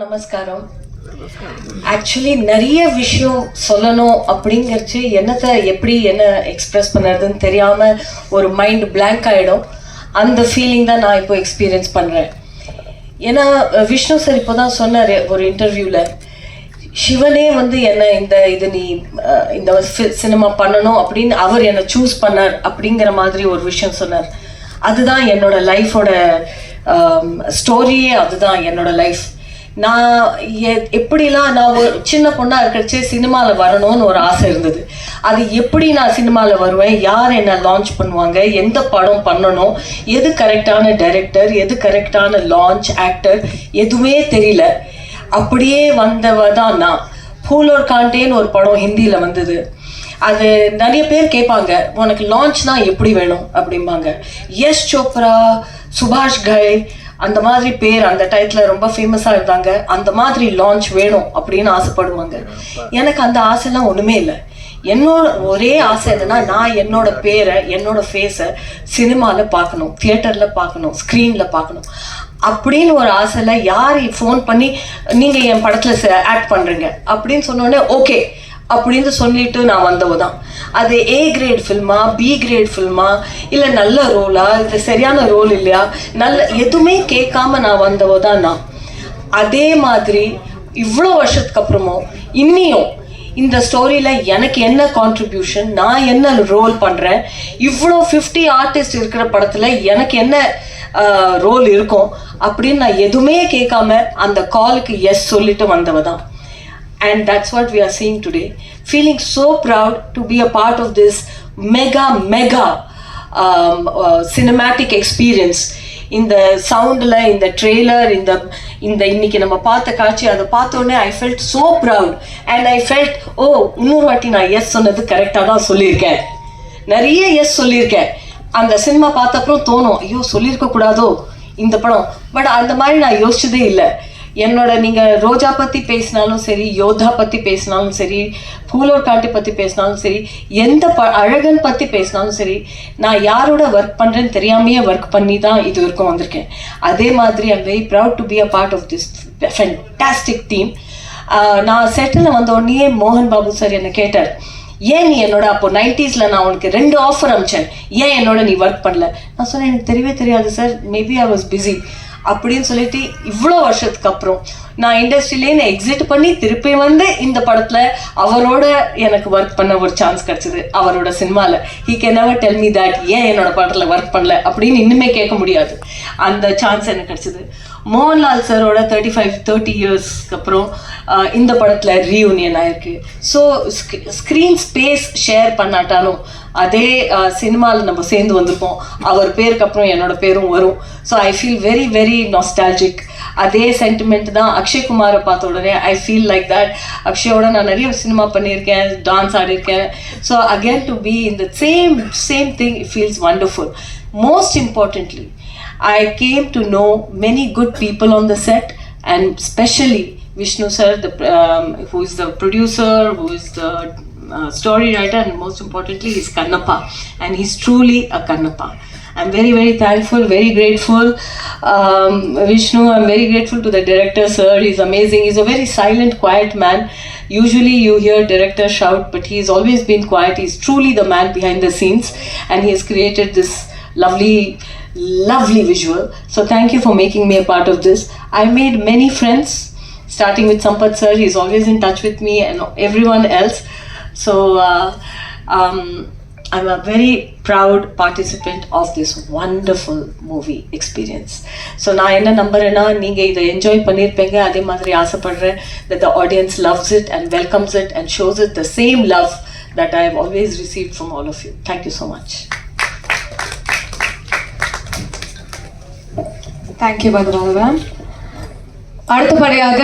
நமஸ்காரம். ஆக்சுவலி நிறைய விஷயம் சொல்லணும் அப்படிங்கிறச்சு என்னத்தை எப்படி என்ன எக்ஸ்பிரஸ் பண்ணுறதுன்னு தெரியாமல் ஒரு மைண்ட் பிளாங்க் ஆகிடும் அந்த ஃபீலிங் தான் நான் இப்போ எக்ஸ்பீரியன்ஸ் பண்ணுறேன் ஏன்னா விஷ்ணு சார் இப்போ தான் சொன்னார் ஒரு இன்டர்வியூவில் சிவனே வந்து என்ன இந்த இது நீ இந்த சினிமா பண்ணணும் அப்படின்னு அவர் என்னை சூஸ் பண்ணார் அப்படிங்கிற மாதிரி ஒரு விஷயம் சொன்னார். அதுதான் என்னோட லைஃபோட ஸ்டோரியே அதுதான் என்னோட லைஃப் நான் எப்படிலாம் நான் ஒரு சின்ன பொண்ணாக இருக்கிறச்சே சினிமாவில் வரணும்னு ஒரு ஆசை இருந்தது. அது எப்படி நான் சினிமாவில் வருவேன்? யார் என்ன லான்ச் பண்ணுவாங்க? எந்த படம் பண்ணணும்? எது கரெக்டான டைரக்டர் எது கரெக்டான லான்ச் ஆக்டர் எதுவுமே தெரியல. அப்படியே வந்தவ தான் நான். பூலோர் காண்டேன்னு ஒரு படம் ஹிந்தியில் வந்தது. அது நிறைய பேர் கேட்பாங்க உனக்கு லான்ச்னா எப்படி வேணும்? அப்படிம்பாங்க. யஷ் சோப்ரா சுபாஷ் கை அந்த மாதிரி பேர் அந்த டயத்தில் ரொம்ப ஃபேமஸாக இருந்தாங்க. அந்த மாதிரி லான்ச் வேணும் அப்படின்னு ஆசைப்படுவாங்க. எனக்கு அந்த ஆசைலாம் ஒன்றுமே இல்லை. என்னோட ஒரே ஆசை என்னன்னா நான் என்னோட பேரை என்னோட ஃபேஸை சினிமாவில் பார்க்கணும் தியேட்டரில் பார்க்கணும் ஸ்க்ரீனில் பார்க்கணும். அப்படின்னு ஒரு ஆசையில் யார் ஃபோன் பண்ணி நீங்கள் என் படத்தில் ஆக்ட் பண்ணுறீங்க அப்படின்னு சொன்னோடனே ஓகே அப்படின்னு சொல்லிட்டு நான் வந்தவ தான் அது ஏ கிரேட் ஃபில்மா பி கிரேட் ஃபில்மா இல்லை நல்ல ரோலா இல்லை சரியான ரோல் இல்லையா? நல்ல எதுவுமே கேட்காம நான் வந்தவ தான் நான். அதே மாதிரி இவ்வளோ வருஷத்துக்கு அப்புறமும் இன்னியும் இந்த ஸ்டோரியில் எனக்கு என்ன கான்ட்ரிபியூஷன் நான் என்ன ரோல் பண்ணுறேன் இவ்வளோ ஃபிஃப்டி ஆர்டிஸ்ட் இருக்கிற படத்தில் எனக்கு என்ன ரோல் இருக்கும் அப்படின்னு நான் எதுவுமே கேட்காம அந்த காலுக்கு எஸ் சொல்லிட்டு வந்தவ தான் and that's what we are seeing today. Feeling so proud to be a part of this mega, mega um, uh, cinematic experience. இந்த சவுண்டில் இந்த ட்ரெய்லர் இந்த இந்த இன்னைக்கு நம்ம பார்த்த காட்சி அதை பார்த்தோன்னே I felt so proud and I felt oh இன்னொரு வாட்டி நான் எஸ் சொன்னது கரெக்டாக தான் சொல்லியிருக்கேன். நிறைய எஸ் சொல்லியிருக்கேன். அந்த சினிமா பார்த்தப்பறம் தோணும் ஐயோ சொல்லியிருக்க கூடாதோ? இந்த படம். பட் அந்த மாதிரி நான் யோசிச்சதே இல்லை. என்னோட நீங்கள் ரோஜா பற்றி பேசினாலும் சரி யோதா பற்றி பேசினாலும் சரி பூலோர் காட்டி பற்றி பேசினாலும் சரி எந்த ப அழகன் பற்றி பேசினாலும் சரி நான் யாரோட ஒர்க் பண்ணுறேன்னு தெரியாமையே ஒர்க் பண்ணி தான் இது வரைக்கும் வந்திருக்கேன். அதே மாதிரி I'm very proud to be a part of this fantastic team நான் செட்டில் வந்த உடனே மோகன் பாபு சார் என்னை கேட்டார் ஏன் நீ என்னோட அப்போ நைன்டிஸில் நான் உனக்கு ரெண்டு ஆஃபர் அமிச்சேன் ஏன் என்னோட நீ ஒர்க் பண்ணல? நான் சொன்னேன் எனக்கு தெரியவே தெரியாது sir maybe I was busy அப்படின்னு சொல்லிட்டு இவ்வளோ வருஷத்துக்கு அப்புறம் நான் இண்டஸ்ட்ரியிலேருந்து எக்ஸிட் பண்ணி திருப்பி வந்து இந்த படத்தில் அவரோட எனக்கு ஒர்க் பண்ண ஒரு சான்ஸ் கிடச்சிது அவரோட சினிமாவில் he can never tell me that ஏன் என்னோட படத்தில் ஒர்க் பண்ணல அப்படின்னு இன்னுமே கேட்க முடியாது. அந்த சான்ஸ் எனக்கு கிடச்சிது. மோகன்லால் சாரோட தேர்ட்டி ஃபைவ் தேர்ட்டி இயர்ஸ்க்கு அப்புறம் இந்த படத்தில் ரீயூனியன் ஆயிருக்கு. ஸோ ஸ்க்ரீன் ஸ்பேஸ் ஷேர் பண்ணாட்டாலும் அதே சினிமாவில் நம்ம சேர்ந்து வந்திருப்போம். அவர் பேருக்கு அப்புறம் என்னோட பேரும் வரும். So I feel very very nostalgic அதே சென்டிமெண்ட் தான் அக்ஷய் குமாரை பார்த்த உடனே ஐ ஃபீல் லைக் தட் அக்ஷயோட நான் நிறைய சினிமா பண்ணியிருக்கேன் dance ஆடியிருக்கேன் so again to be in the same same thing it feels wonderful most importantly I came to know many good people on the set, and especially Vishnu sir, the, um, who is the producer, who is the uh, story writer, and most importantly, he's Kannappa, and he's truly a Kannappa. I'm very, very thankful, very grateful. Um, Vishnu, I'm very grateful to the director, sir. He's amazing. He's a very silent, quiet man. Usually, you hear director shout, but he's always been quiet. He's truly the man behind the scenes, and he has created this lovely lovely visual so thank you for making me a part of this i made many friends starting with Sampat sir he's always in touch with me and everyone else so uh, um, i'm a very proud participant of this wonderful movie experience so நான் என்ன நம்புறேன்னா நீங்கள் இதை enjoy பண்ணியிருப்பீங்க அதே மாதிரி ஆசைப்படுறேன் that the audience loves it and welcomes it and shows it the same love that I have always received from all of you. Thank you so much. Thank you பத்ராதவன் அடுத்தபடியாக